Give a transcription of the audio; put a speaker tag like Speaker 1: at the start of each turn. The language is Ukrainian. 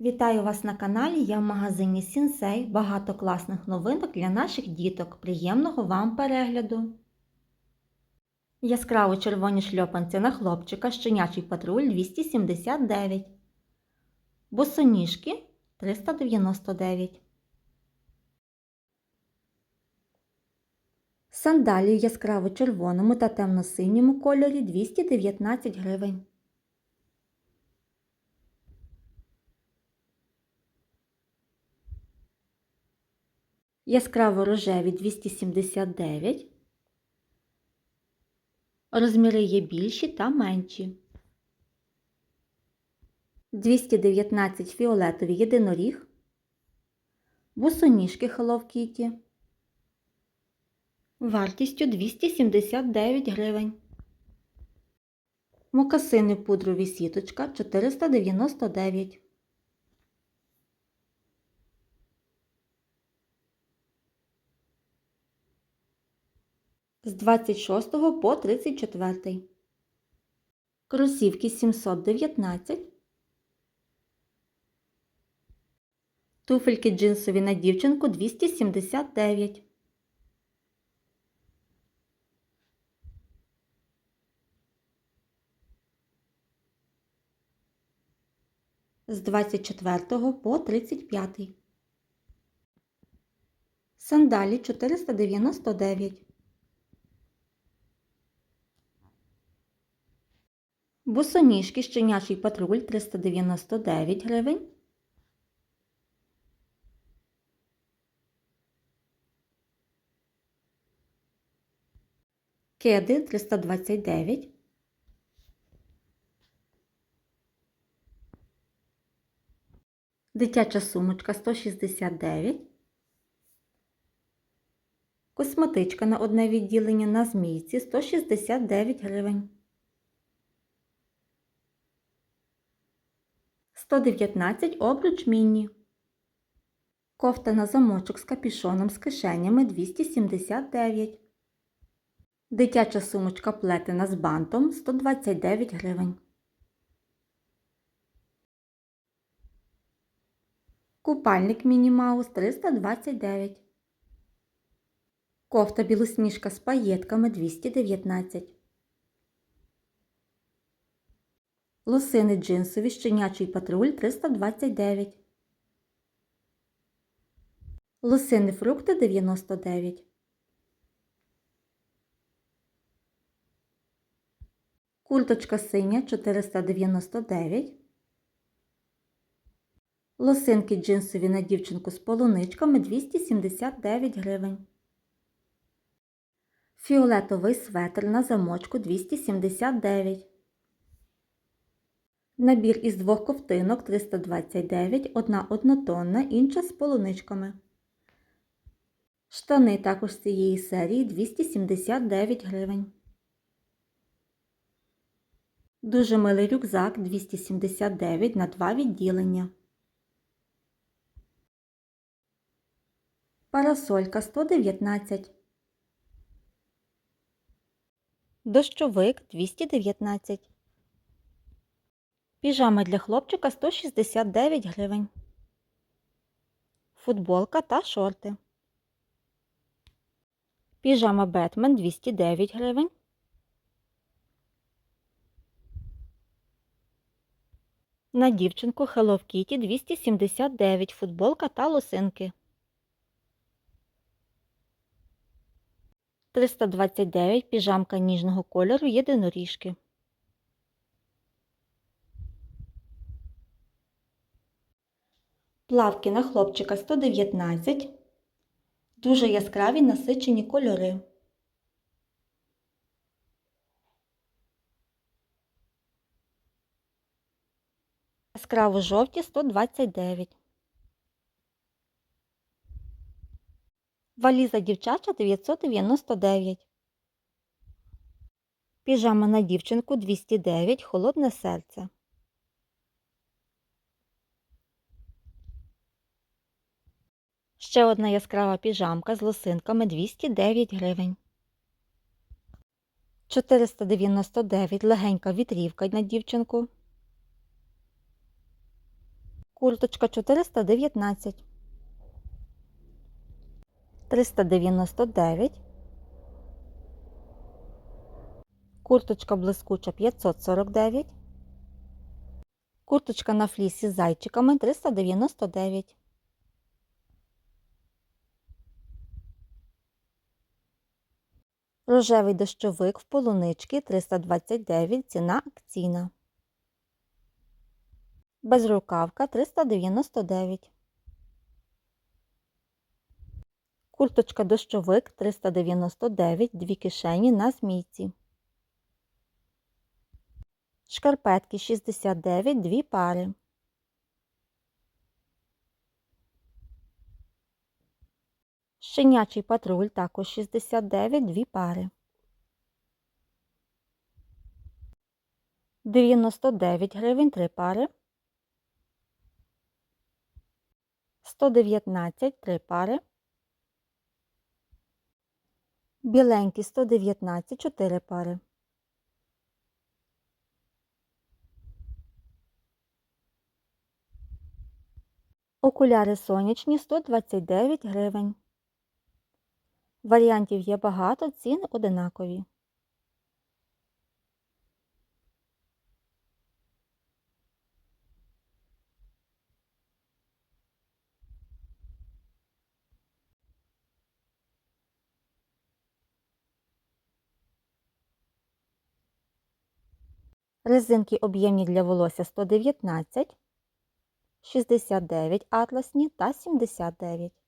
Speaker 1: Вітаю вас на каналі. Я в магазині Сінсей. Багато класних новинок для наших діток. Приємного вам перегляду! Яскраво червоні шльопанці на хлопчика, щенячий патруль 279. Босоніжки 399. Сандалії в яскраво червоному та темно-синьому кольорі 219 гривень. Яскраво рожеві 279. Розміри є більші та менші. 219 фіолетовий єдиноріг. Босоніжки Hello Kitty. Вартістю 279 гривень. Мокасини пудрові сіточка 499. З 26 по 34. Кросівки 719. Туфельки джинсові на дівчинку 279. З 24 по 35. Сандалі 499. Босоніжки щенячий патруль 399 гривень. Кеди 329. Дитяча сумочка 169. Косметичка на одне відділення на змійці 169 гривень. 119 обруч міні. Кофта на замочок з капюшоном з кишенями 279. Дитяча сумочка плетена з бантом 129 гривень. Купальник Міні Маус 329. Кофта білосніжка з паєтками 219. Лосини джинсові щенячий патруль 329. Лосини фрукти 99. Курточка синя 499. Лосинки джинсові на дівчинку з полуничками 279 гривень. Фіолетовий светр на замочку 279. Набір із двох ковтинок 329, одна однотонна, інша з полуничками. Штани також з цієї серії 279 гривень. Дуже милий рюкзак 279 на два відділення. Парасолька 119. Дощовик 219. Піжама для хлопчика 169 гривень. Футболка та шорти. Піжама Бетмен 209 гривень. На дівчинку Hello Kitty 279 футболка та лосинки. 329 піжамка ніжного кольору єдиноріжки. Плавки на хлопчика 119. Дуже яскраві насичені кольори. Яскраво жовті 129. Валіза дівчача 999. Піжама на дівчинку 209. Холодне серце. Ще одна яскрава піжамка з лосинками 209 гривень. 499 легенька вітрівка на дівчинку. Курточка 419. 399. Курточка блискуча 549. Курточка на флісі з зайчиками 399. Рожевий дощовик в полунички 329, ціна акційна. Безрукавка 399. Курточка дощовик 399, дві кишені на змійці. Шкарпетки 69, дві пари. Щенячий патруль також 69, дві пари. 99 гривень, три пари. 119, три пари. Біленькі 119, 4 пари. Окуляри сонячні 129 гривень. Варіантів є багато, ціни одинакові. Резинки об'ємні для волосся 119, 69 атласні та 79.